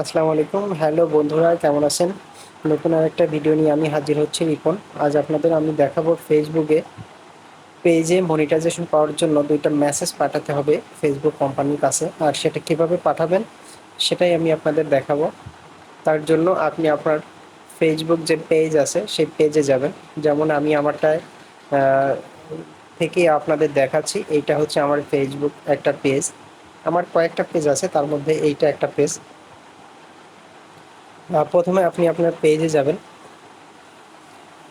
আসসালামু আলাইকুম। হ্যালো বন্ধুরা, কেমন আছেন? নতুন আর একটা ভিডিও নিয়ে আমি হাজির হচ্ছি রিপন। আজ আপনাদের আমি দেখাবো ফেসবুকে পেজে মনিটাইজেশন পাওয়ার জন্য দুইটা মেসেজ পাঠাতে হবে ফেসবুক কোম্পানির কাছে। আর সেটা কীভাবে পাঠাবেন, সেটাই আমি আপনাদের দেখাবো। তার জন্য আপনি আপনার ফেসবুক যে পেজ আছে, সেই পেজে যাবেন। যেমন আমি আমারটায় থেকে আপনাদের দেখাচ্ছি, এইটা হচ্ছে আমার ফেসবুক একটা পেজ আমার কয়েকটা পেজ আছে, তার মধ্যে এইটা একটা পেজ প্রথমে আপনি আপনার পেজে যাবেন।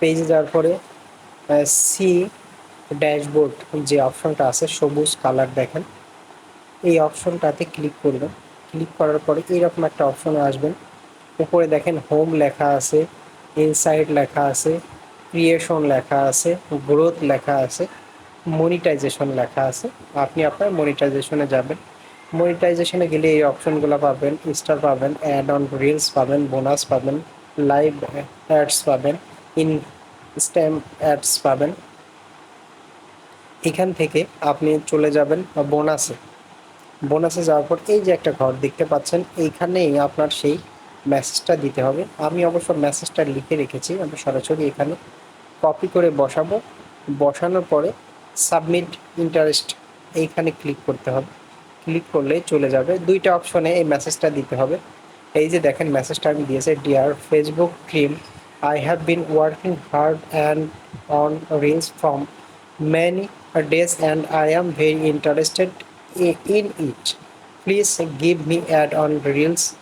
পেজে যাওয়ার পরে সি ড্যাশবোর্ড যে অপশনটা আছে, সবুজ কালার দেখেন। এই অপশনটাতে ক্লিক করবেন। ক্লিক করার পরে এইরকম একটা অপশনে আসবেন। উপরে দেখেন হোম লেখা আছে ইনসাইড লেখা আছে ক্রিয়েশন লেখা আছে গ্রোথ লেখা আছে মনিটাইজেশন লেখা আছে। আপনি আপনার মনিটাইজেশনে যাবেন। মনিটাইজেশনে গেলে এই অপশনগুলো পাবেন স্টার পাবেন অ্যাড অন রিলস পাবেন বোনাস পাবেন লাইভ অ্যাডস পাবেন ইন স্ট্যাম অ্যাডস পাবেন। এখান থেকে আপনি চলে যাবেন বোনাসে বোনাসে যাওয়ার পর এই যে একটা ঘর দেখতে পাচ্ছেন, এইখানেই আপনার সেই মেসেজটা দিতে হবে। আমি অবশ্য মেসেজটা লিখে রেখেছি, আমি সরাসরি এখানে কপি করে বসাবো। বসানোর পরে সাবমিট ইন্টারেস্ট এইখানে ক্লিক করতে হবে। ক্লিক করলেই চলে যাবে দুইটা অপশনে এই মেসেজটা দিতে হবে এই যে দেখেন মেসেজটা আমি দিয়েছে dear Facebook team I have been working hard and on reels from many days and I am very i- in it. Please give me add on reels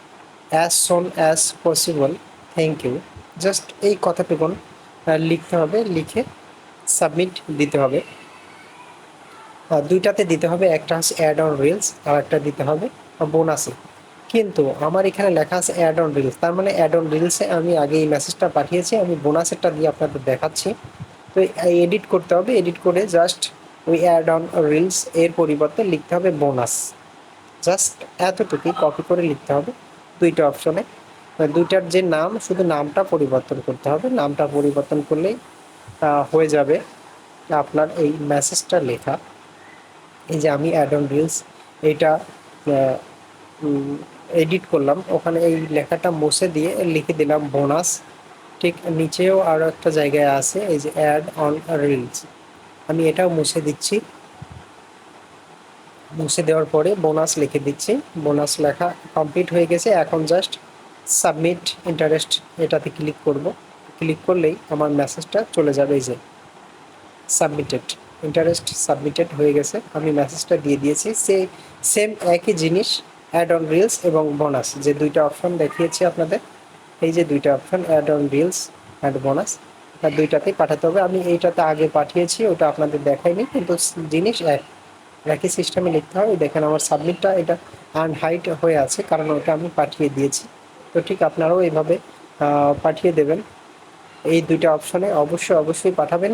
as soon as possible. Thank you. Just এই কথাটুকুন লিখতে হবে, লিখে submit দিতে হবে দুইটাতে দিতে হবে, একটা হচ্ছে অ্যাড অন রিলস আর একটা দিতে হবে বোনাসে কিন্তু আমার এখানে লেখা আছে অ্যাড অন রিলস তার মানে অ্যাড অন রিলসে আমি আগে এই মেসেজটা পাঠিয়েছি, আমি বোনাসেরটা দিয়ে আপনাদের দেখাচ্ছি। তো এডিট করতে হবে এডিট করে জাস্ট ওই অ্যাড অন রিলস এর পরিবর্তে লিখতে হবে বোনাস জাস্ট এতটুকুই কপি করে লিখতে হবে দুইটা অপশনে দুইটার যে নাম, শুধু নামটা পরিবর্তন করতে হবে, নামটা পরিবর্তন করলেই হয়ে যাবে আপনার এই মেসেজটা লেখা। এই যে আমি অ্যাড অন রিলস এইটা এডিট করলাম। ওখানে এই লেখাটা মুছে দিয়ে লিখে দিলাম বোনাস ঠিক নিচেও আরও একটা জায়গায় আছে, এই যে অ্যাড অন রিলস আমি এটাও মুছে দিচ্ছি। মুছে দেওয়ার পরে বোনাস লিখে দিচ্ছি। বোনাস লেখা কমপ্লিট হয়ে গেছে। এখন জাস্ট সাবমিট ইন্টারেস্ট এটাতে ক্লিক করব। ক্লিক করলেই আমার মেসেজটা চলে যাবে, এই যে সাবমিটেড ইন্টারেস্ট সাবমিটেড হয়ে গেছে। আমি মেসেজটা দিয়ে দিয়েছি। সে সেম একই জিনিস অ্যাড অন রিলস এবং বোনাস যে দুইটা অপশন দেখিয়েছি আপনাদের, এই যে দুইটা option ad on reels and bonus আর দুইটাতেই পাঠাতে হবে। আমি এইটাতে আগে পাঠিয়েছি, ওটা আপনাদের দেখাইনি, কিন্তু জিনিস এক, একই সিস্টেমে লিখতে হবে। দেখেন আমার সাবমিটটা এটা আনহাইট হয়ে আছে, কারণ ওটা আমি পাঠিয়ে দিয়েছি। তো ঠিক আপনারাও এইভাবে পাঠিয়ে দেবেন। এই দুইটা অপশনে অবশ্যই অবশ্যই পাঠাবেন।